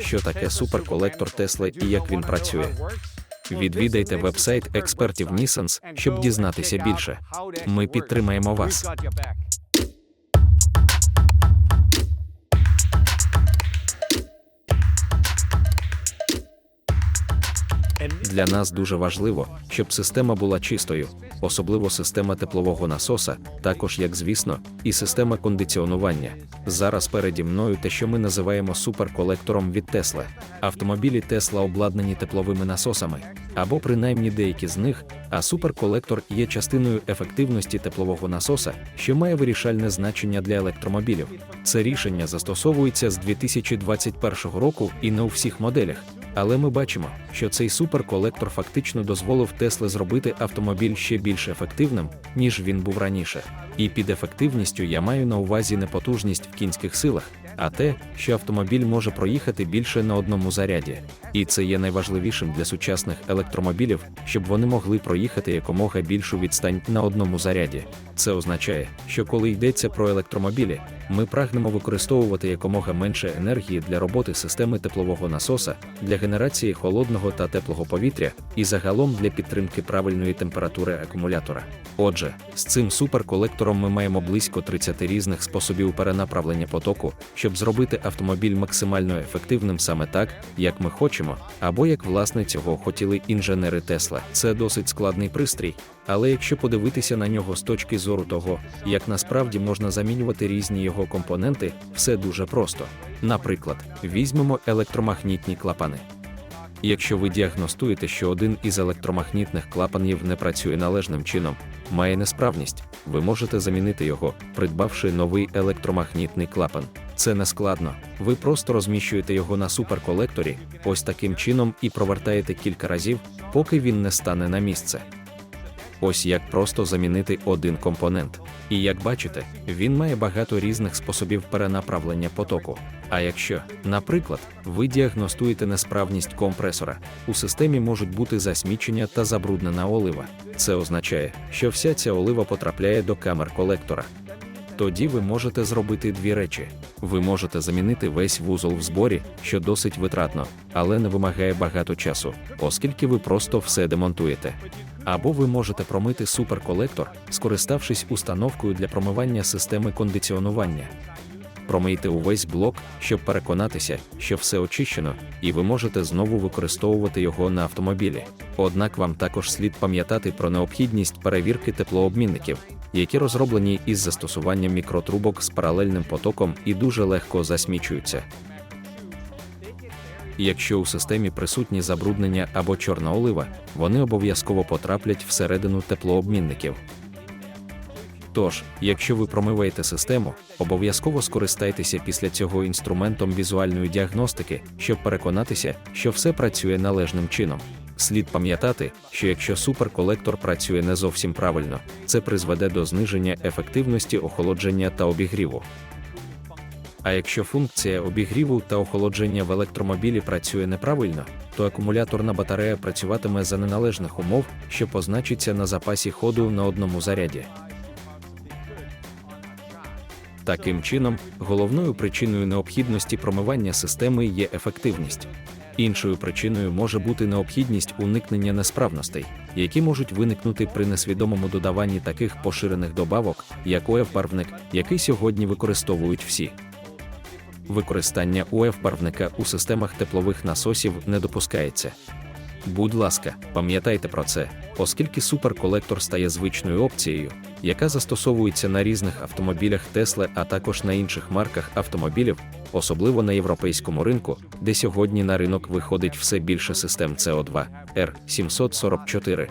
що таке суперколектор Тесла і як він працює. Відвідайте вебсайт експертів Нісенс, щоб дізнатися більше. Ми підтримаємо вас. Для нас дуже важливо, щоб система була чистою, особливо система теплового насоса, також як звісно, і система кондиціонування. Зараз переді мною те, що ми називаємо суперколектором від Тесла. Автомобілі Тесла обладнані тепловими насосами, або принаймні деякі з них, а суперколектор є частиною ефективності теплового насоса, що має вирішальне значення для електромобілів. Це рішення застосовується з 2021 року і не у всіх моделях. Але ми бачимо, що цей суперколектор фактично дозволив Тесли зробити автомобіль ще більш ефективним, ніж він був раніше. І під ефективністю я маю на увазі непотужність в кінських силах, а те, що автомобіль може проїхати більше на одному заряді. І це є найважливішим для сучасних електромобілів, щоб вони могли проїхати якомога більшу відстань на одному заряді. Це означає, що коли йдеться про електромобілі, ми прагнемо використовувати якомога менше енергії для роботи системи теплового насоса, для генерації холодного та теплого повітря і загалом для підтримки правильної температури акумулятора. Отже, з цим суперколектором ми маємо близько 30 різних способів перенаправлення потоку, щоб зробити автомобіль максимально ефективним саме так, як ми хочемо, або як власне цього хотіли інженери Тесла. Це досить складний пристрій, але якщо подивитися на нього з точки зору того, як насправді можна замінювати різні його компоненти, все дуже просто. Наприклад, візьмемо електромагнітні клапани. Якщо ви діагностуєте, що один із електромагнітних клапанів не працює належним чином, має несправність, ви можете замінити його, придбавши новий електромагнітний клапан. Це не складно. Ви просто розміщуєте його на суперколекторі, ось таким чином і провертаєте кілька разів, поки він не стане на місце. Ось як просто замінити один компонент. І як бачите, він має багато різних способів перенаправлення потоку. А якщо, наприклад, ви діагностуєте несправність компресора, у системі можуть бути засмічення та забруднена олива. Це означає, що вся ця олива потрапляє до камер колектора. Тоді ви можете зробити дві речі: ви можете замінити весь вузол в зборі, що досить витратно, але не вимагає багато часу, оскільки ви просто все демонтуєте. Або ви можете промити суперколектор, скориставшись установкою для промивання системи кондиціонування. Промийте увесь блок, щоб переконатися, що все очищено, і ви можете знову використовувати його на автомобілі. Однак вам також слід пам'ятати про необхідність перевірки теплообмінників, які розроблені із застосуванням мікротрубок з паралельним потоком і дуже легко засмічуються. Якщо у системі присутні забруднення або чорна олива, вони обов'язково потраплять всередину теплообмінників. Тож, якщо ви промиваєте систему, обов'язково скористайтеся після цього інструментом візуальної діагностики, щоб переконатися, що все працює належним чином. Слід пам'ятати, що якщо суперколектор працює не зовсім правильно, це призведе до зниження ефективності охолодження та обігріву. А якщо функція обігріву та охолодження в електромобілі працює неправильно, то акумуляторна батарея працюватиме за неналежних умов, що позначиться на запасі ходу на одному заряді. Таким чином, головною причиною необхідності промивання системи є ефективність. Іншою причиною може бути необхідність уникнення несправностей, які можуть виникнути при несвідомому додаванні таких поширених добавок, як УФ-барвник, який сьогодні використовують всі. Використання УФ-барвника у системах теплових насосів не допускається. Будь ласка, пам'ятайте про це, оскільки суперколектор стає звичною опцією, яка застосовується на різних автомобілях Tesla, а також на інших марках автомобілів, особливо на європейському ринку, де сьогодні на ринок виходить все більше систем CO2 R744.